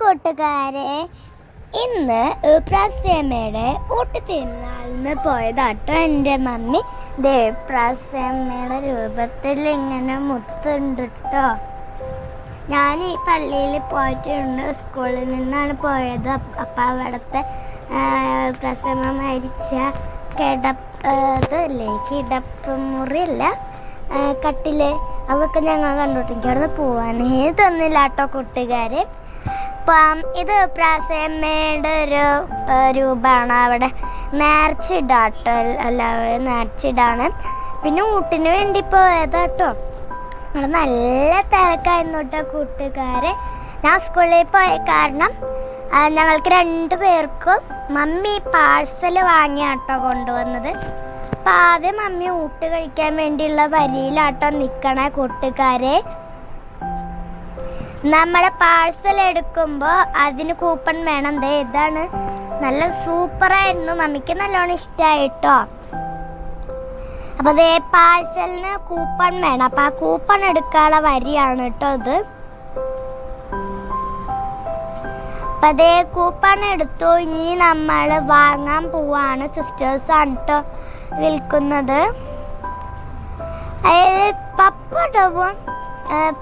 കൂട്ടുകാരെ ഇന്ന് പ്രാസ്യമ്മയുടെ ഊട്ടുതിരുന്നാളിന് പോയതാട്ടോ എന്റെ മമ്മി. ദേ പ്രാസ്യമ്മയുടെ രൂപത്തിൽ ഇങ്ങനെ മുത്തുണ്ട് കേട്ടോ ഞാൻ ഈ പള്ളിയിൽ പോയിട്ടുണ്ട് സ്കൂളിൽ നിന്നാണ് പോയത്. അപ്പം അവിടുത്തെ പ്രസവ മരിച്ച കിടപ്പ് ഇതല്ലേ കിടപ്പ് മുറിയല്ല കട്ടിൽ. അതൊക്കെ ഞങ്ങൾ കണ്ടോട്ട് എനിക്ക് അവിടെ പോവാനേ തന്നില്ല കേട്ടോ കൂട്ടുകാര്. അപ്പം ഇത് പ്രാസമ്മയുടെ ഒരു രൂപമാണ് അവിടെ നേർച്ചിടാട്ടോ അല്ല നേർച്ചിടാണ്. പിന്നെ ഊട്ടിന് വേണ്ടി പോയതാട്ടോ. അവിടെ നല്ല തിരക്കായിരുന്നു കേട്ടോ കൂട്ടുകാരെ. ഞാൻ സ്കൂളിൽ പോയ കാരണം ഞങ്ങൾക്ക് രണ്ട് പേർക്കും മമ്മി പാഴ്സൽ വാങ്ങിയാട്ടോ കൊണ്ടുവന്നത്. അപ്പം ആദ്യം മമ്മി ഊട്ട് കഴിക്കാൻ വേണ്ടിയുള്ള വരിയിലാട്ടോ നിൽക്കണേ കൂട്ടുകാരെ. നമ്മുടെ പാഴ്സൽ എടുക്കുമ്പോൾ അതിന് കൂപ്പൺ വേണം. ദേ ഇതാണ്. നല്ല സൂപ്പറായിരുന്നു മമ്മിക്ക് നല്ലോണം ഇഷ്ടമായിട്ടോ അപ്പോൾ ദേ പാഴ്സലിന് കൂപ്പൺ വേണം. അപ്പോൾ ആ കൂപ്പൺ എടുക്കാനുള്ള വരിയാണ് കേട്ടോ ഇത്. അപ്പം അതേ കൂപ്പൺ എടുത്തു. ഇനി നമ്മൾ വാങ്ങാൻ പോവാണ് സിസ്റ്റേഴ്സ് ആണ് കേട്ടോ വിൽക്കുന്നത്. അതായത് പപ്പടവും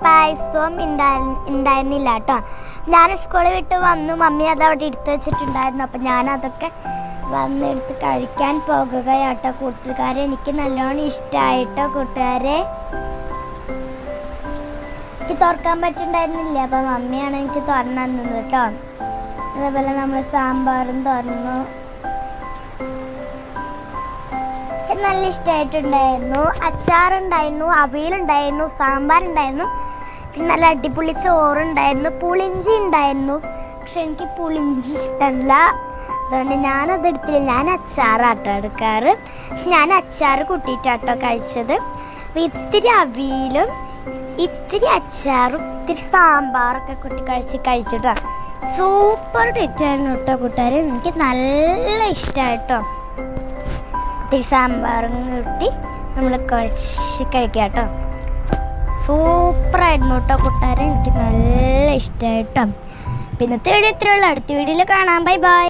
പായസവും ഉണ്ടായി ഉണ്ടായിരുന്നില്ല കേട്ടോ ഞാൻ സ്കൂളിൽ വിട്ട് വന്നു. മമ്മി അത് അവിടെ എടുത്തു വെച്ചിട്ടുണ്ടായിരുന്നു. അപ്പം ഞാനതൊക്കെ വന്നെടുത്ത് കഴിക്കാൻ പോകുകയാട്ടോ. കൂട്ടുകാരെ എനിക്ക് നല്ലോണം ഇഷ്ടമായിട്ടോ കൂട്ടുകാരെ? എനിക്ക് തുറക്കാൻ പറ്റുണ്ടായിരുന്നില്ല? അപ്പം മമ്മിയാണ് എനിക്ക് തുറന്നു തന്നത് കേട്ടോ അതേപോലെ നമ്മൾ സാമ്പാറും തുറന്നു. നല്ല ഇഷ്ടമായിട്ടുണ്ടായിരുന്നു അച്ചാറുണ്ടായിരുന്നു അവിയലുണ്ടായിരുന്നു സാമ്പാറുണ്ടായിരുന്നു. പിന്നെ നല്ല അടിപൊളി ചോറുണ്ടായിരുന്നു പുളിഞ്ചി ഉണ്ടായിരുന്നു. പക്ഷെ എനിക്ക് പുളിഞ്ചി ഇഷ്ടമല്ല അതുകൊണ്ട് ഞാനത് എടുത്തില്ല. ഞാൻ അച്ചാറാട്ടോ എടുക്കാറ്. ഞാൻ അച്ചാർ കൂട്ടിയിട്ടാട്ടോ കഴിച്ചത്. ഇത്തിരി അവിയലും ഇത്തിരി അച്ചാറും ഇത്തിരി സാമ്പാറൊക്കെ കൂട്ടി കഴിച്ച് കഴിച്ചിട്ടോ. സൂപ്പർ ടേസ്റ്റ് ആയിരുന്നു കേട്ടോ കൂട്ടുകാർ എനിക്ക് നല്ല ഇഷ്ടമായിട്ടോ ഇത്തിരി സാമ്പാറും കൂട്ടി നമ്മൾ കുഴച്ച് കഴിക്കാം കേട്ടോ. സൂപ്പറായിരുന്നു കേട്ടോ കൂട്ടുകാരെ. എനിക്ക് നല്ല ഇഷ്ടമായിട്ടോ പിന്നത്തെ വീഡിയോ ഇത്രയുള്ള അടുത്ത വീഡിയോയിൽ കാണാം. Bye bye.